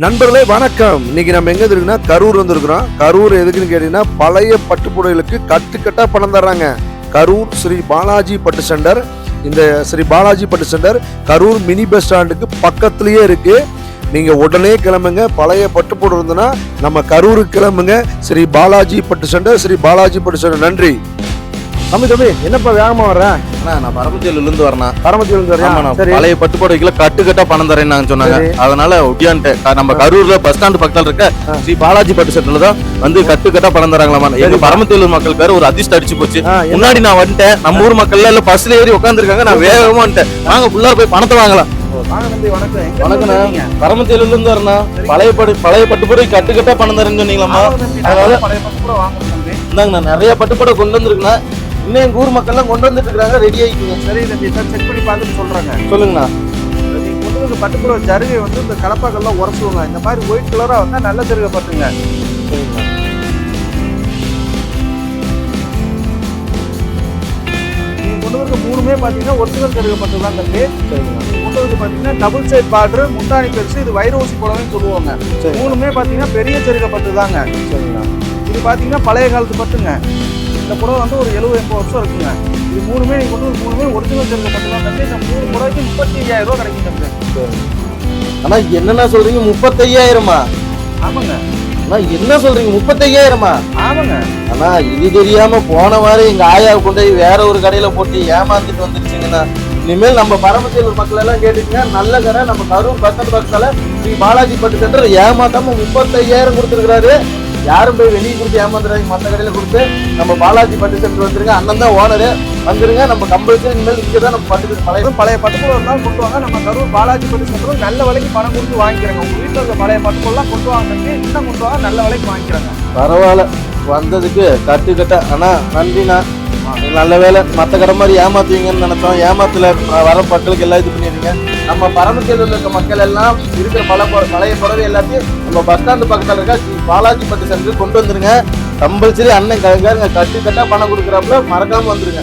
நண்பர்களே வணக்கம். இன்னைக்கு நம்ம எங்க இருக்குன்னா கரூர் வந்திருக்கிறோம். கரூர் எதுக்குன்னு கேட்டீங்கன்னா பழைய பட்டுப்புடவைகளுக்கு கட்டுக்கட்டா பணம் தர்றாங்க. கரூர் ஸ்ரீ பாலாஜி பட்டு சென்டர். இந்த ஸ்ரீ பாலாஜி பட்டு சென்டர் கரூர் மினி பஸ் ஸ்டாண்டுக்கு பக்கத்துலயே இருக்கு. நீங்க உடனே கிளம்புங்க. பழைய பட்டுப்புடவை இருந்ததுன்னா நம்ம கரூருக்கு கிளம்புங்க. ஸ்ரீ பாலாஜி பட்டு சென்டர் ஸ்ரீ பாலாஜி பட்டு சென்டர். நன்றி. தம்பி தம்பி என்னப்பா வேகமா வர்றேன் அண்ணா நான் பரமத்தியில இருந்து வரேன் பரமத்தி ஆமாண்ணா வந்து சரி. பழைய பட்டுப்புடவைக்குள்ள கட்டு கட்டா பணம் தரேன்னு சொன்னாங்க. அதனால ஒட்டியான்ட்டு நம்ம கரூர்ல பஸ் ஸ்டாண்ட் பக்கத்துல இருக்க ஸ்ரீ பாலாஜி பட்டு செட்டில் தான் வந்து கட்டு கட்டா பணம் தராங்களாமா எங்க. பரமத்தியூர் மக்கள் பேர் ஒரு அதிர்ஷ்டம் அடிச்சு போச்சு. முன்னாடி நான் வந்துட்டேன். நம்ம ஊர் மக்கள் எல்லாம் பஸ்ல ஏறி உட்காந்துருக்காங்க நான் வேகமா வந்துட்டேன். வாங்க உள்ளார போய் பணத்தை வாங்கலாம். வணக்கம்? பரமத்தியில இருந்து பழைய பட்டு பழைய பட்டுப்புடவை கட்டு கட்டா பணம் தரேன்னு சொன்னீங்களாமா ஆமா தம்பி, அதனால நாங்க பழைய பட்டு கூட வாங்குறோம் தம்பி. இந்தாங்கண்ணா நிறைய பட்டுப்புடவை கொண்டு வந்திருக்குண்ணா. இன்னும் எங்க ஊர் மக்கள் எல்லாம் கொண்டு வந்துட்டு இருக்காங்க ரெடி ஆயிக்குங்க சரி தம்பி சார் செக் பண்ணி பார்த்துட்டு சொல்றாங்க. சொல்லுங்கண்ணா. நீங்க கொண்டு வந்து பட்டுப்புற ஜருகை வந்து இந்த கலப்பாக்கெல்லாம் உரசுவாங்க. இந்த மாதிரி ஒயிட் கலரா வந்தா நல்ல ஜருகை கொண்டு வந்து மூணுமே பாத்தீங்கன்னா ஒரிஜினல் ஜருகை பட்டு தான் தம்பி கொண்டு வந்து பாத்தீங்கன்னா டபுள் சைட் பார்டர் முந்தாணி பெருசு இது வைர ஊசி புடவைன்னு சொல்லுவாங்க. மூணுமே பாத்தீங்கன்னா பெரிய ஜருகை பட்டு தாங்க சரிங்கண்ணா. இது பாத்தீங்கன்னா பழைய காலத்து பட்டுங்க. இந்த புடவை வந்து ஒரு எழுபது எண்பது வருஷம் இருக்குங்க. இது மூணுமே நீங்க கொண்டு வந்து மூணுமே ஒரிஜினல் ஜருகை பட்டு தான் தம்பி இந்த மூணு புடவைக்கு முப்பத்தி ஐயாயிரம் ரூபாய் கிடைக்கும் தம்பி அண்ணா என்னண்ணா சொல்றீங்க? முப்பத்தையாயிரமா? ஆமாங்க. அண்ணா என்ன சொல்றீங்க? முப்பத்தையாயிரமா? ஆமாங்க. அண்ணா இது தெரியாம போன வாரம் எங்க ஆயா கொண்டு போய் வேற ஒரு கடையில போட்டு ஏமாந்துட்டு வந்துருச்சுங்கண்ணா. இனிமேல் நம்ம பரமத்தியூர் மக்கள் எல்லாம் கேட்டுங்க நல்ல கடை நம்ம கரூர் பக்கத்து பக்கத்துல ஸ்ரீ பாலாஜி பட்டு சென்டர். ஏமாத்தாம முப்பத்தையாயிரம் கொடுத்துருக்காரு யாரும் போய் வெளியே கொடுத்து ஏமாந்துறாங்க மற்ற கடையில் கொடுத்து நம்ம பாலாஜி பட்டு சென்டர் வந்துருங்க. அண்ணன் தான் ஓனரு. வந்துருங்க. நம்ம கம்பல்சரி இனிமேல் இங்கே தான் நம்ம பட்டு பழைய பழைய பட்டுப்புடவை இருந்தால் கொண்டு வாங்க. நம்ம கரூர் பாலாஜி பட்டு சென்டரும் நல்ல விலைக்கு பணம் கொடுத்து வாங்கிக்கிறோங்க. உங்கள் வீட்டில் இருக்க பழைய பட்டுப்பொருள்லாம் கொண்டு வாங்க இன்னும் கொண்டு வாங்க நல்ல விலைக்கு வாங்கிக்கிறாங்க. பரவாயில்ல. வந்ததுக்கு கட்டு கட்ட. ஆனால் நன்றிண்ணா. நல்ல வேலை மற்ற கடை மாதிரி ஏமாத்துவீங்கன்னு நினைச்சோம். ஏமாத்துல வர மக்களுக்கு எல்லாம் இது பண்ணிடுங்க நம்ம பரமத்தியில் இருக்க மக்கள் எல்லாம் இருக்கிற பல பழைய புடவை எல்லாத்தையும் நம்ம பஸ் ஸ்டாண்டு பக்கத்தில் இருக்க ஸ்ரீ பாலாஜி பட்டு சென்று கொண்டு வந்துருங்க. கம்பல்சரி அண்ணன் கருங்க கட்டா பணம் கொடுக்குறப்ப மறக்காம வந்துருங்க.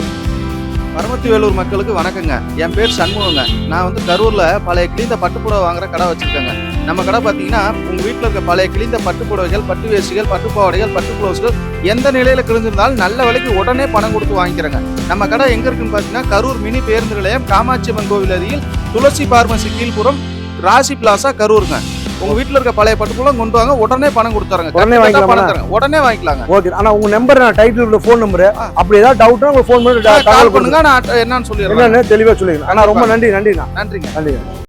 பரமத்தி வேலூர் மக்களுக்கு வணக்கங்க. என் பேர் சண்முகங்க. நான் வந்து கரூர்ல பழைய கிழிந்த பட்டுப்புடவை வாங்குற கடை வச்சிருக்கேங்க. நம்ம கடை பார்த்தீங்கன்னா உங்க வீட்டில் இருக்க பழைய கிழிந்த பட்டுப்புடவைகள் பட்டு வேஷ்டிகள் பட்டுப்பாவடைகள் பட்டு ப்ளவுஸ்கள் எந்த நிலையில கிழிஞ்சிருந்தாலும் நல்ல விலைக்கு உடனே பணம் கொடுத்து வாங்கிக்கிறேங்க. நம்ம கடை எங்க இருக்குன்னு பார்த்தீங்கன்னா கரூர் மினி பேருந்து நிலையம் காமாட்சி அம்மன் கோவில் அருகில் துளசி பார்மசி கீழ்புறம் ராசி பிளாசா கரூருங்க. உங்க வீட்டில் இருக்க பழைய பட்டுப்புலம் கொண்டு வாங்க. உடனே பணம் கொடுத்துறாங்க. உடனே வாங்கிக்கலாமா? உடனே வாங்கிக்கலாங்க. ஓகே. ஆனா உங்க நம்பர் நான் டைட்டில் ஃபோன் நம்பர். அப்படி ஏதாவது டவுட்னா உங்களுக்கு ஃபோன் பண்ணி கால் பண்ணுங்க. நான் என்னன்னு சொல்லிடுறேன். என்னன்னு தெளிவா சொல்லிடுங்க. ஆனா ரொம்ப நன்றி நன்றிண்ணா. நன்றிங்க. நன்றி